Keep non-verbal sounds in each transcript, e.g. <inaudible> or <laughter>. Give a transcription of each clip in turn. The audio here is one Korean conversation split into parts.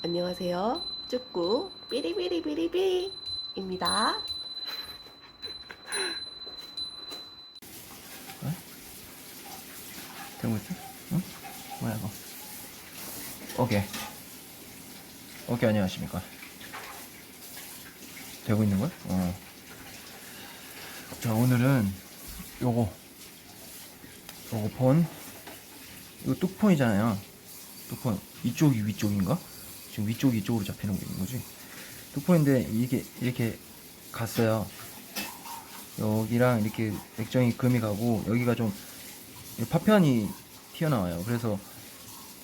안녕하세요. 쭈꾸 삐리삐리삐리삐리입니다. 되고 있어? 응? 뭐야 이거? 오케이. 오케이 안녕하십니까? 되고 있는 거야? 어. 자 오늘은 요거 요거 폰 이거 뚝폰이잖아요. 뚝폰 이쪽이 위쪽인가? 지금 위쪽이 이쪽으로 잡히는 거지? 뚝폰인데 이게 이렇게 갔어요. 여기랑 이렇게 액정이 금이 가고 여기가 좀이 파편이 튀어나와요. 그래서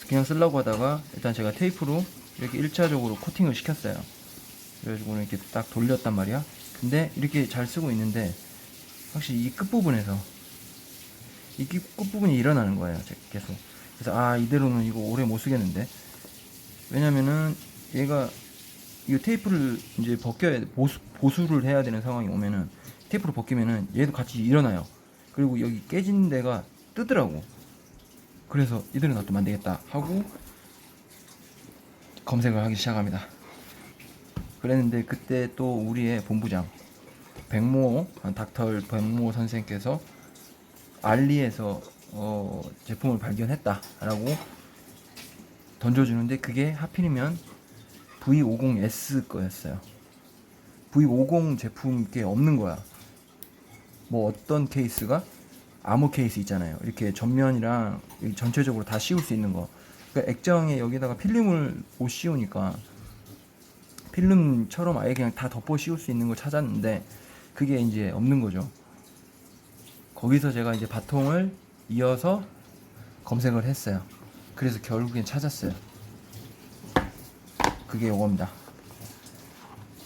그냥 쓰려고 하다가 일단 제가 테이프로 이렇게 1차적으로 코팅을 시켰어요. 그래가지고 이렇게 딱 돌렸단 말이야. 근데 이렇게 잘 쓰고 있는데 확실히 이 끝부분에서 이 끝- 끝부분이 일어나는 거예요. 제- 계속. 그래서 아 이대로는 이거 오래 못 쓰겠는데 왜냐면은 얘가 이 테이프를 이제 벗겨야 보수, 보수를 해야 되는 상황이 오면은 테이프를 벗기면은 얘도 같이 일어나요. 그리고 여기 깨진 데가 뜨더라고. 그래서 이대로 놔두면 안 되겠다 하고 검색을 하기 시작합니다. 그랬는데 그때 또 우리의 본부장 백모 닥터 백모 선생께서 알리에서 어, 제품을 발견했다라고 던져주는데 그게 하필이면 V50S 거였어요. V50 제품이 꽤 없는 거야. 뭐 어떤 케이스가 암호 케이스 있잖아요. 이렇게 전면이랑 전체적으로 다 씌울 수 있는 거. 그러니까 액정에 여기다가 필름을 못 씌우니까 필름처럼 아예 그냥 다 덮어 씌울 수 있는 걸 찾았는데 그게 이제 없는 거죠. 거기서 제가 이제 바통을 이어서 검색을 했어요. 그래서 결국엔 찾았어요. 그게 요겁니다.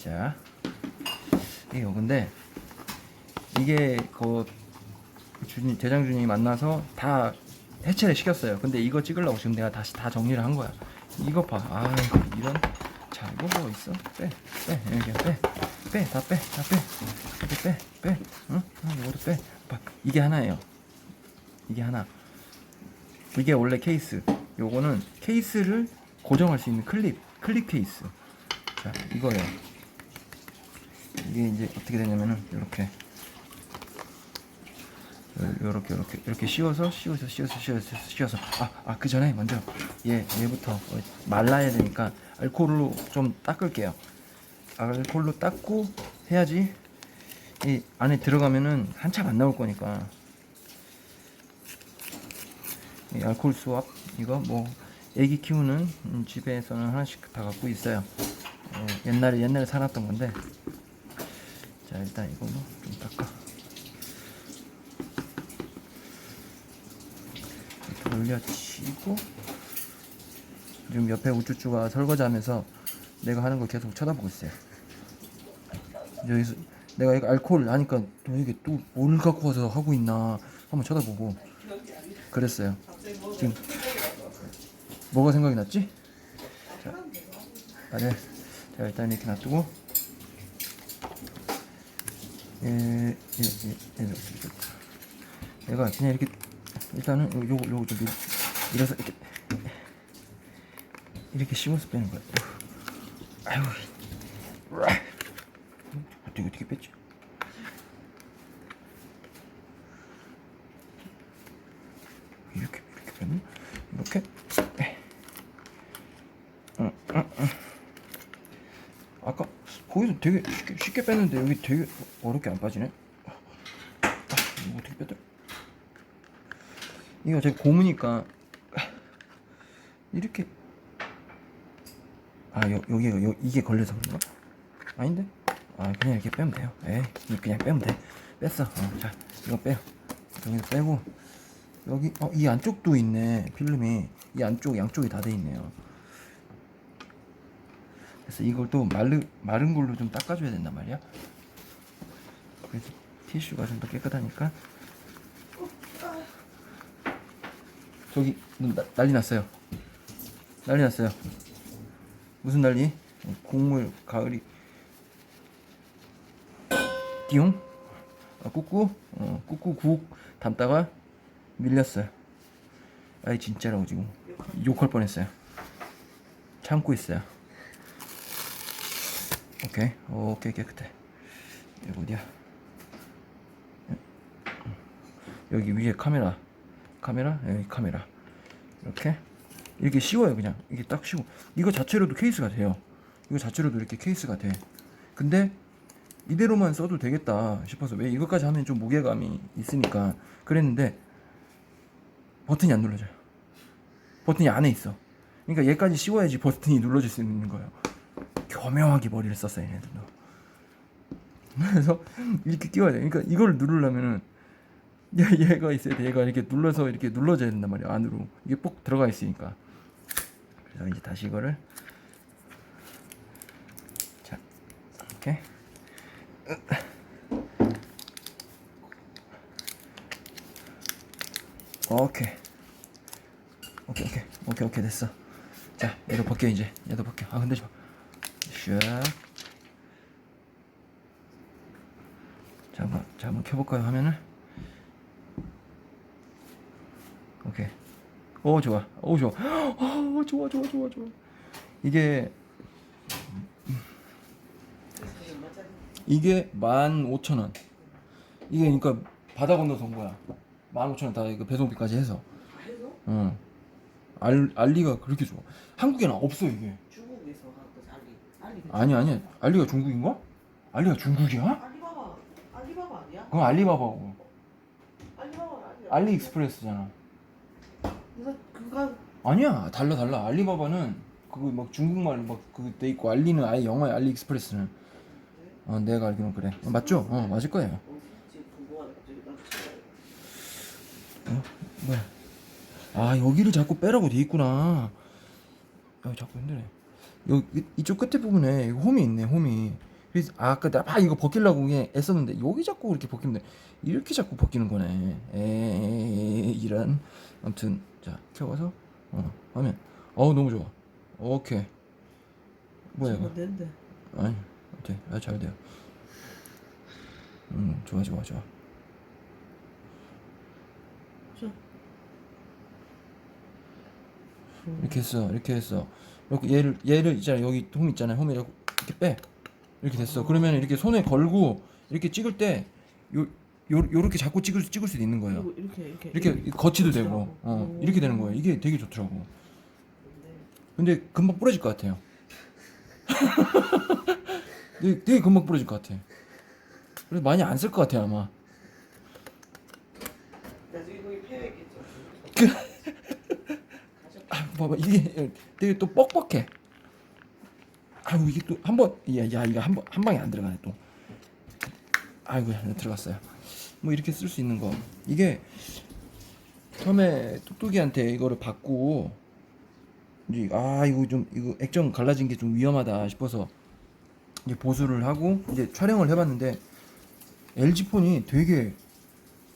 자, 이게 요건데 이게 그 주님 대장주님이 만나서 다 해체를 시켰어요. 근데 이거 찍으려고 지금 내가 다시 다 정리를 한 거야. 이거 봐. 아 이런. 자 이거 뭐 있어? 빼, 빼, 이렇게 빼, 빼, 다 빼, 다 빼, 이렇게 빼, 빼, 응? 응, 이것도 빼. 봐. 이게 하나예요. 이게 하나. 이게 원래 케이스. 요거는 케이스를 고정할 수 있는 클립, 클립 케이스. 자 이거예요. 이게 이제 어떻게 되냐면은 이렇게. 요렇게 요렇게 이렇게 씌워서 씌워서 씌워서 씌워서 씌워서 아 아 그 전에 먼저 얘 얘부터 어, 말라야 되니까 알코올로 좀 닦을게요 알코올로 닦고 해야지 이 안에 들어가면은 한참 안 나올 거니까 이 알코올 수압 이거 뭐 애기 키우는 음, 집에서는 하나씩 다 갖고 있어요 어, 옛날에 옛날에 사놨던 건데 자 일단 이걸로 좀 닦아 돌려치고 지금 옆에 우쭈쭈가 설거지하면서 내가 하는 걸 계속 쳐다보고 있어요. 여기서 내가 이거 알코올 하니까 또 이게 또 뭘 갖고 와서 하고 있나 한번 쳐다보고 그랬어요. 지금 뭐가 생각이 났지? 자, 아, 네. 자 일단 이렇게 놔두고 예, 예, 예, 예, 내가 그냥 이렇게 일단은 요- 요거 요거 좀 밀- 밀어서 이렇게 이렇게 씹어서 빼는 거야. 아유, 어떻게 어떻게 뺐지? 이렇게 빼면 이렇게. 응, 응, 응. 아까 거기서 되게 쉽게, 쉽게 뺐는데 여기 되게 어렵게 안 빠지네. 아, 이거 어떻게 뺐더라? 이거 제가 고무니까 이렇게 아 여, 여기 여, 이게 걸려서 그런가? 아닌데? 아 그냥 이렇게 빼면 돼요 에이 이거 그냥 빼면 돼 뺐어 어, 자 이거 빼요 여기서 빼고 여기 어 이 안쪽도 있네 필름이 이 안쪽 양쪽이 다 돼 있네요 그래서 이걸 또 마르, 마른 걸로 좀 닦아줘야 된단 말이야 그래서 티슈가 좀 더 깨끗하니까 저기 너 나- 난리 났어요. 난리 났어요. 무슨 난리? 곡물 가을이 띠용? 아, 꾸꾸? 어, 꾸꾸 국 담다가 밀렸어요. 아이 진짜라고 지금. 욕할 뻔했어요. 참고 있어요. 오케이. 오케이 깨끗해 여기 어디야? 여기 위에 카메라. 카메라? 여기 카메라. 이렇게. 이렇게 씌워요 그냥. 이게 딱 씌워. 이거 자체로도 케이스가 돼요. 이거 자체로도 이렇게 케이스가 돼. 근데 이대로만 써도 되겠다 싶어서 왜 이것까지 하면 좀 무게감이 있으니까 그랬는데 버튼이 안 눌러져요. 버튼이 안에 있어. 그러니까 얘까지 씌워야지 버튼이 눌러질 수 있는 거예요. 교묘하게 머리를 썼어요 얘네들도. 그래서 이렇게 끼워야 돼. 그러니까 이걸 누르려면은 얘, 얘가 있어야 돼. 얘가 이렇게 눌러서 이렇게 눌러져야 된단 말이야 안으로. 이게 꼭 들어가 있으니까. 그래서 이제 다시 이거를 자 이렇게 오케이. 오케이 오케이. 오케이 오케이 됐어. 자 얘도 벗겨 이제. 얘도 벗겨. 아 근데 좀 슉. 자 한번 자 한번 켜볼까요 화면을? 오케이. 오 좋아. 오 좋아. <gasps> 오 좋아 좋아 좋아 좋아. 이게 이게 만 오천 원. 이게 그러니까 바다 건너서 온 거야 만 오천 원다 이거 배송비까지 해서. 해서? 응. 알, 알리가 그렇게 좋아. 한국에는 없어 이게. 중국에서 한거 알리. 알리 아니 아니. 알리가 중국인가? 알리가 중국이야? 알리바바 알리바바 아니야? 그건 알리바바고. 알리바바 아니야? 알리익스프레스잖아. 그거 그거 아니야. 달라 달라. 알리바바는 그거 막 중국말 막그돼 있고 알리는 아예 영어야 알리익스프레스는. 어 내가 알기로는 그래. 어, 맞죠? 어 맞을 거예요. 어디지 궁금하네 갑자기 나도 찾아야 뭐야 아 여기를 자꾸 빼라고 돼 있구나. 아 자꾸 힘드네. 여기 이쪽 끝에 부분에 홈이 있네 홈이. 그래서 아, 아까 나막 이거 벗기려고 그냥 애썼는데 여기 자꾸 이렇게 벗기면 돼. 이렇게 자꾸 벗기는 거네. 에이 이런 아무튼 자 켜봐서 어 화면. 어우 너무 좋아. 오케이. 뭐야 이거? 된대. 아니 어때? 아 잘 돼요. 음 좋아 좋아 좋아 저 이렇게 했어 이렇게 했어. 이렇게 얘를 얘를 있잖아 여기 홈 있잖아요 홈에 이렇게 빼. 이렇게 됐어. 그러면 이렇게 손에 걸고 이렇게 찍을 때 요, 요 요렇게 자꾸 찍을 수- 찍을 수도 있는 거예요. 이렇게 이렇게. 이렇게 거치도 되고. 거치라고. 어 오. 이렇게 되는 거예요. 이게 되게 좋더라고. 근데 금방 부러질 것 같아요. <laughs> 되게, 되게 금방 부러질 것 같아. 그래서 많이 안 쓸 것 같아요 아마. 나중에 거기 폐야겠죠. 아, 봐봐 이게 되게 또 뻑뻑해. 아유 이게 또 한번 야, 야 이거 한 번 한 방에 안 들어가네 또. 아이고 야, 들어갔어요. 뭐 이렇게 쓸 수 있는 거 이게 처음에 뚝뚝이한테 이거를 받고 이제 아 이거 좀 이거 액정 갈라진 게 좀 위험하다 싶어서 이제 보수를 하고 이제 촬영을 해봤는데 LG 폰이 되게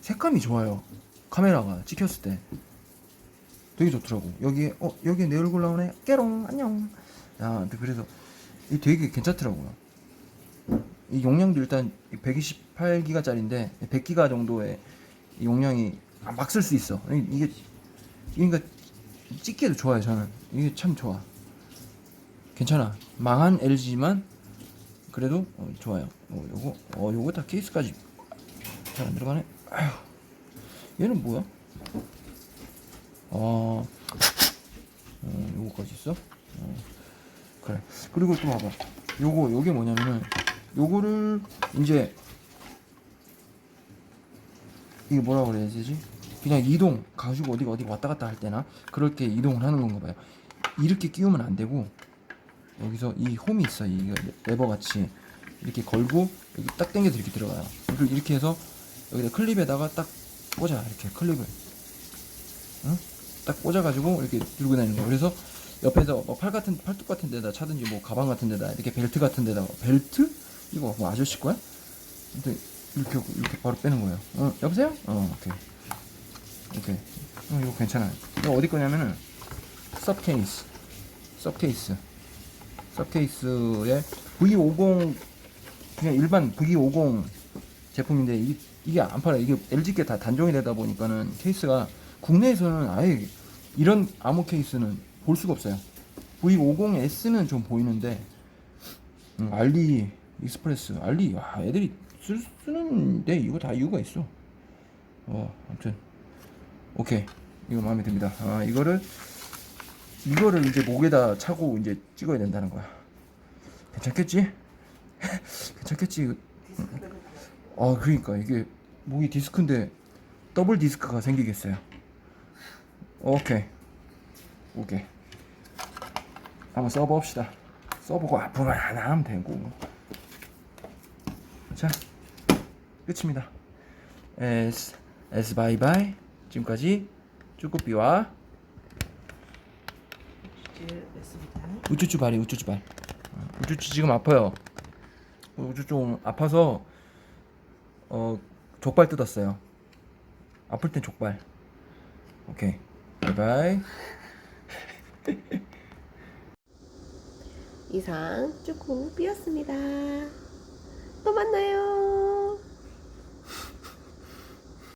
색감이 좋아요. 카메라가 찍혔을 때. 되게 좋더라고. 여기에 어 여기 내 얼굴 나오네. 깨롱 안녕. 야, 그래서 이 되게 괜찮더라고요. 이 용량도 일단 128기가짜리인데 100기가 정도의 이 용량이 막 쓸 수 있어. 이- 이게 그러니까 찍기도 좋아요 저는. 이게 참 좋아. 괜찮아. 망한 LG지만 그래도 어, 좋아요. 어, 요거 어 요거 다 케이스까지 잘 안 들어가네. 아휴. 얘는 뭐야? 어, 어 요거까지 있어? 어, 그래. 그리고 또 봐봐. 요거, 요게 뭐냐면은, 요거를, 이제, 이게 뭐라 그래야 되지? 그냥 이동, 가지고 어디 어디 왔다 갔다 할 때나, 때 이동을 하는 건가 봐요. 이렇게 끼우면 안 되고, 여기서 이 홈이 있어. 이 레버 같이. 이렇게 걸고, 여기 딱 당겨서 이렇게 들어가요. 그리고 이렇게 해서, 여기다 클립에다가 딱 꽂아. 이렇게 클립을. 응? 딱 꽂아가지고 이렇게 들고 다니는 거. 그래서 옆에서 뭐 팔 같은 팔뚝 같은 데다 차든지 뭐 가방 같은 데다 이렇게 벨트 같은 데다 벨트? 이거 뭐 아저씨 거야? 근데 이렇게 이렇게 바로 빼는 거예요. 어 여보세요? 어 오케이 오케이. 어 이거 괜찮아요. 이거 어디 거냐면은 섭 케이스 섭 케이스 섭 케이스에 V50 그냥 일반 V50 제품인데 이, 이게 안 팔아요. 이게 LG 게 다 단종이 되다 보니까는 케이스가 국내에서는 아예 이런 암호 케이스는 볼 수가 없어요. V50S는 좀 보이는데 음, 알리 익스프레스 알리 와 애들이 쓸, 쓰는데 이거 다 이유가 있어. 어 아무튼 오케이. 이거 마음에 듭니다. 아 이거를 이거를 이제 목에다 차고 이제 찍어야 된다는 거야. 괜찮겠지? <laughs> 괜찮겠지? 이거. 아 그러니까 이게 목이 디스크인데 더블 디스크가 생기겠어요 오케이. 오케이. 한번 써봅시다. 써보고 앞으로만 하나 하면 되고. 자 끝입니다. 에스 에스 바이바이 지금까지 쭈꾸삐와. 우쭈쭈 발이 우쭈쭈 발. 우쭈쭈 지금 아파요. 우쭈쭈 좀 아파서 어 족발 뜯었어요. 아플 땐 족발. 오케이 바이바이 이상 쭈꾸 삐었습니다. 또 만나요.